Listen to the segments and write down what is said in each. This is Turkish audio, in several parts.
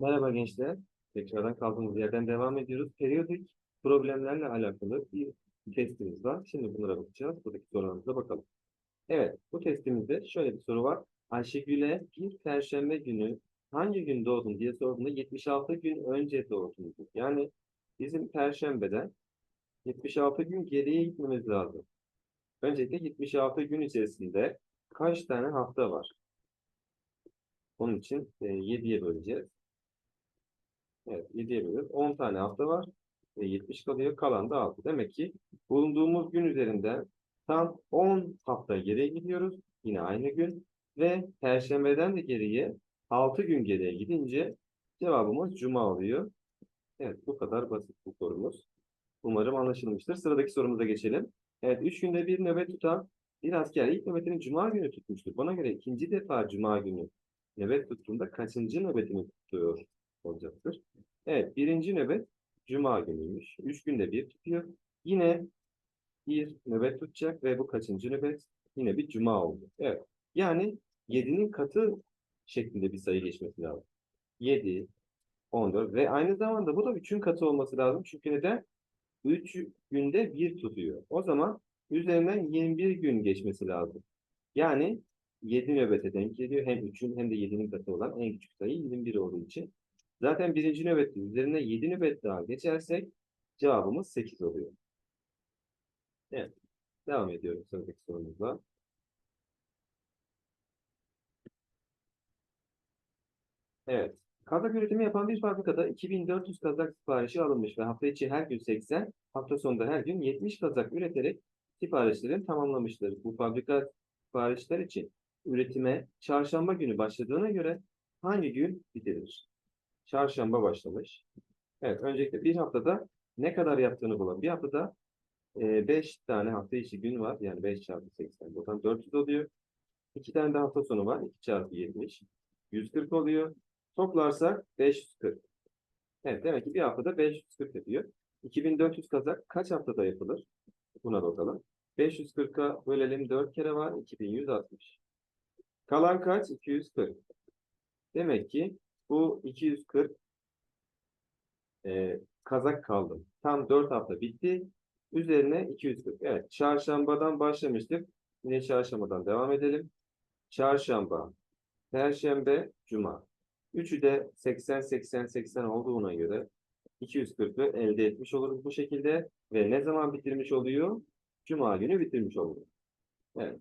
Merhaba gençler. Tekrardan kaldığımız yerden devam ediyoruz. Periyodik problemlerle alakalı bir testimiz var. Şimdi bunlara bakacağız. Buradaki sorularımıza bakalım. Evet, bu testimizde şöyle bir soru var. Ayşegül'e bir perşembe günü hangi gün doğdun diye sorduğunda 76 gün önce diyor. Yani bizim perşembeden 76 gün geriye gitmemiz lazım. Öncelikle 76 gün içerisinde kaç tane hafta var? Onun için e, 7'ye böleceğiz. Evet, 7'ye bölüyoruz. 10 tane hafta var. Ve 70 kalıyor. Kalan da 6. Demek ki bulunduğumuz gün üzerinden tam 10 hafta geriye gidiyoruz. Yine aynı gün. Ve Perşembeden de geriye 6 gün geriye gidince cevabımız Cuma oluyor. Evet, bu kadar basit bu sorumuz. Umarım anlaşılmıştır. Sıradaki sorumuza geçelim. Evet, 3 günde bir nöbet tutan bir asker ilk nöbetini Cuma günü tutmuştur. Buna göre ikinci defa Cuma günü nöbet tuttuğunda kaçıncı nöbetini tutuyor olacaktır? Evet, birinci nöbet Cuma günüymüş. Üç günde bir tutuyor. Yine bir nöbet tutacak ve bu kaçıncı nöbet? Yine bir Cuma oldu. Evet. Yani 7'nin katı şeklinde bir sayı geçmesi lazım. 7, 14 ve aynı zamanda bu da 3'ün katı olması lazım. Çünkü neden? 3 günde bir tutuyor. O zaman üzerinden 21 gün geçmesi lazım. Yani 7 nöbete denk geliyor. Hem 3'ün hem de 7'nin katı olan en küçük sayı 21 olduğu için. Zaten birinci nöbette üzerine 7 nöbet daha geçersek cevabımız 8 oluyor. Evet. Devam ediyorum sıradaki sorumuzla. Evet. Kazak üretimi yapan bir fabrikada 2400 kazak siparişi alınmış ve hafta içi her gün 80, hafta sonunda her gün 70 kazak üreterek siparişlerini tamamlamıştır. Bu fabrika siparişler için üretime çarşamba günü başladığına göre hangi gün bitirir? Çarşamba başlamış. Evet, öncelikle bir haftada ne kadar yaptığını bulalım. Bir haftada 5 tane hafta içi gün var. Yani 5 çarpı 80. Buradan 400 oluyor. 2 tane de hafta sonu var. 2 çarpı 70. 140 oluyor. Toplarsak 540. Evet, demek ki bir haftada 540 yapıyor. 2400 kazak kaç haftada yapılır? Buna bakalım. 540'a bölelim 4 kere var. 2160. Kalan kaç? 240. Demek ki bu 240 e, kazak kaldı. Tam 4 hafta bitti. Üzerine 240. Evet. Çarşambadan başlamıştık. Yine çarşambadan devam edelim. Çarşamba, Perşembe, Cuma. Üçü de 80, 80, 80 olduğuna göre 240'ı elde etmiş oluruz bu şekilde. Ve ne zaman bitirmiş oluyor? Cuma günü bitirmiş oluyor. Evet.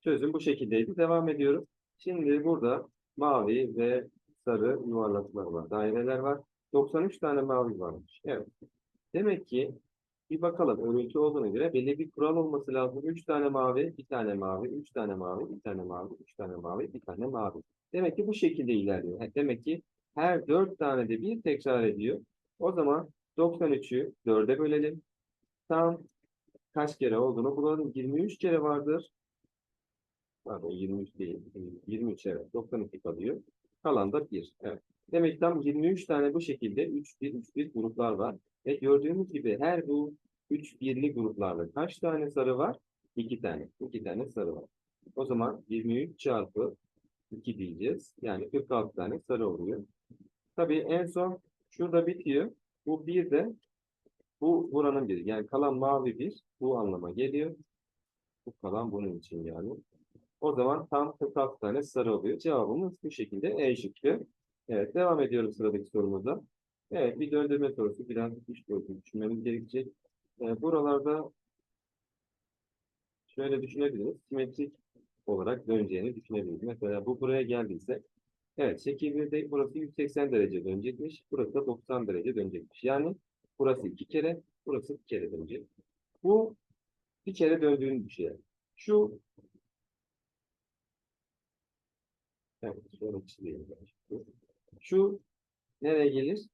Çözüm bu şekildeydi. Devam ediyorum. Şimdi burada mavi ve sarı yuvarlaklar var. Daireler var. 93 tane mavi varmış. Evet. Demek ki bir bakalım örüntü olduğuna göre belli bir kural olması lazım. 3 tane mavi, bir tane mavi, 3 tane mavi, bir tane mavi, 3 tane mavi, bir tane mavi. Demek ki bu şekilde ilerliyor. Demek ki her 4 tane de bir tekrar ediyor. O zaman 93'ü 4'e bölelim. Tam kaç kere olduğunu bulalım. 23 kere vardır. Pardon 23 değil. 23 evet. 92 kalıyor. Kalan da 1. Evet. Demek tam 23 tane bu şekilde 3 1 3 1 gruplar var. Ve gördüğümüz gibi her bu 3 birli gruplarla kaç tane sarı var? 2 tane. 2 tane sarı var. O zaman 23 çarpı 2 diyeceğiz. Yani 46 tane sarı oluyor. Tabii en son şurada bitiyor. Bu bir de bu buranın biri. Yani kalan mavi bir bu anlama geliyor. Bu kalan bunun için yani. O zaman tam 46 tane sarı oluyor. Cevabımız bu şekilde E şıkkı. Evet devam ediyorum sıradaki sorumuza. Evet bir döndürme sorusu. Biraz iş boyutu düşünmemiz gerekecek. Ee, buralarda şöyle düşünebiliriz. Simetrik olarak döneceğini düşünebiliriz. Mesela bu buraya geldiyse evet şekil 1'de burası 180 derece dönecekmiş. Burası da 90 derece dönecekmiş. Yani burası iki kere, burası bir kere dönecek. Bu bir kere döndüğünü düşünelim. Şu Şu nereye gelir?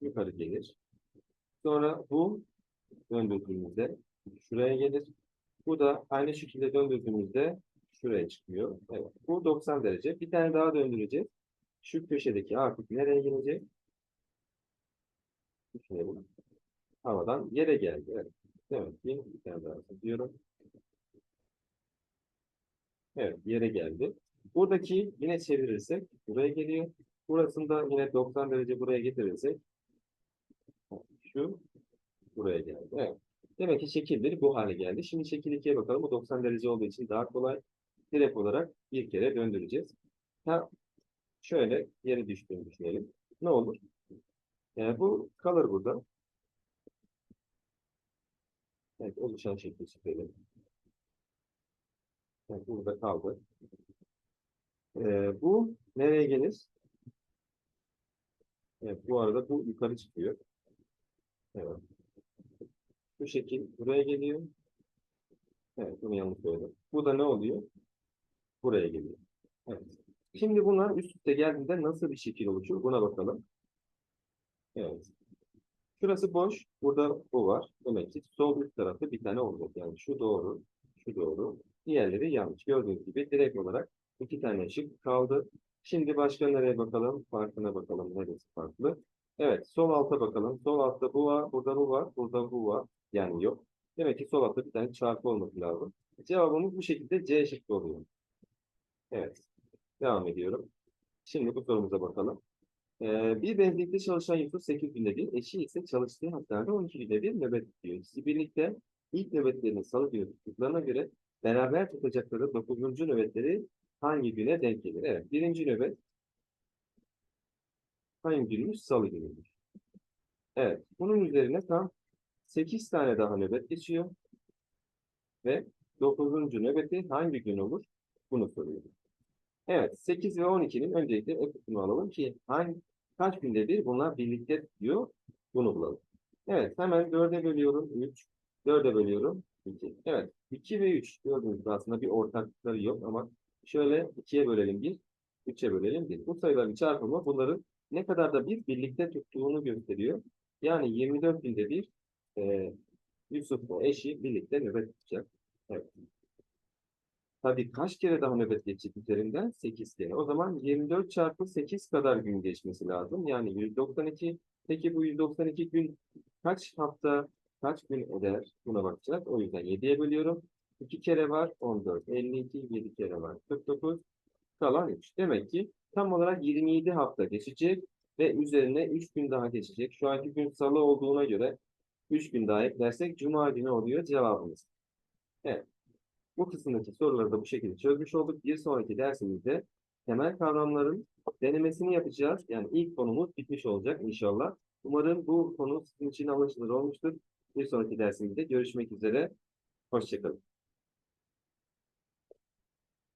Yukarı gelir. Sonra bu döndürdüğümüzde şuraya gelir. Bu da aynı şekilde döndürdüğümüzde şuraya çıkıyor. Evet, bu 90 derece. Bir tane daha döndüreceğiz. Şu köşedeki artık nereye gelecek? Düşünelim. Havadan yere geldi. Evet. Evet, bir tane daha diyorum. Evet, yere geldi. Buradaki yine çevirirsek buraya geliyor. Burasında yine 90 derece buraya getirirsek şu buraya geldi. Evet. Demek ki şekil 1 bu hale geldi. Şimdi şekil 2'ye bakalım. Bu 90 derece olduğu için daha kolay. Direkt olarak bir kere döndüreceğiz. Ha, şöyle yere düştüğünü düşünelim. Ne olur? Yani bu kalır burada. Evet, oluşan şekli çizelim. Evet, burada kaldı. Ee, bu nereye gelir? Evet, bu arada bu yukarı çıkıyor. Evet. Bu şekil buraya geliyor. Evet, bunu yanlış söyledim. Bu da ne oluyor? Buraya geliyor. Evet. Şimdi bunlar üst üste geldiğinde nasıl bir şekil oluşur? Buna bakalım. Evet. Şurası boş. Burada bu var. Demek ki sol üst tarafta bir tane olacak. Yani şu doğru, şu doğru. Diğerleri yanlış. Gördüğünüz gibi direkt olarak iki tane şık kaldı. Şimdi başka nereye bakalım? Farkına bakalım. Neresi farklı? Evet. Sol alta bakalım. Sol altta bu var. Burada bu var. Burada bu var. Yani yok. Demek ki sol altta bir tane çarpı olması lazım. Cevabımız bu şekilde C şıkkı oluyor. Evet. Devam ediyorum. Şimdi bu sorumuza bakalım. Ee, bir benzinlikte çalışan Yusuf 8 günde bir, eşi ise çalıştığı hastanede 12 günde bir nöbet tutuyor. İkisi birlikte ilk nöbetlerini salı günü tuttuklarına göre beraber tutacakları 9. nöbetleri hangi güne denk gelir? Evet, birinci nöbet hangi günmüş? Salı günüdür. Evet, bunun üzerine tam 8 tane daha nöbet geçiyor. Ve 9. nöbeti hangi gün olur? Bunu soruyor. Evet, 8 ve 12'nin öncelikle öpüsünü alalım ki hangi kaç günde bir bunlar birlikte diyor. Bunu bulalım. Evet, hemen 4'e bölüyorum 3, 4'e bölüyorum 2. Evet, 2 ve 3 gördüğünüz gibi aslında bir ortaklıkları yok ama şöyle 2'ye bölelim 1, 3'e bölelim 1. Bu sayıların çarpımı bunların ne kadar da bir birlikte tuttuğunu gösteriyor. Yani 24 günde bir e, Yusuf ve eşi birlikte nöbet tutacak. Evet. Tabii kaç kere daha nöbet geçecek üzerinden? 8 kere. O zaman 24 çarpı 8 kadar gün geçmesi lazım. Yani 192. Peki bu 192 gün kaç hafta, kaç gün eder? Buna bakacağız. O yüzden 7'ye bölüyorum. 2 kere var 14. 52, 7 kere var 49. Kalan 3. Demek ki tam olarak 27 hafta geçecek ve üzerine 3 gün daha geçecek. Şu anki gün salı olduğuna göre 3 gün daha eklersek cuma günü oluyor cevabımız. Evet. Bu kısımdaki soruları da bu şekilde çözmüş olduk. Bir sonraki dersimizde temel kavramların denemesini yapacağız. Yani ilk konumuz bitmiş olacak inşallah. Umarım bu konu sizin için anlaşılır olmuştur. Bir sonraki dersimizde görüşmek üzere. Hoşçakalın.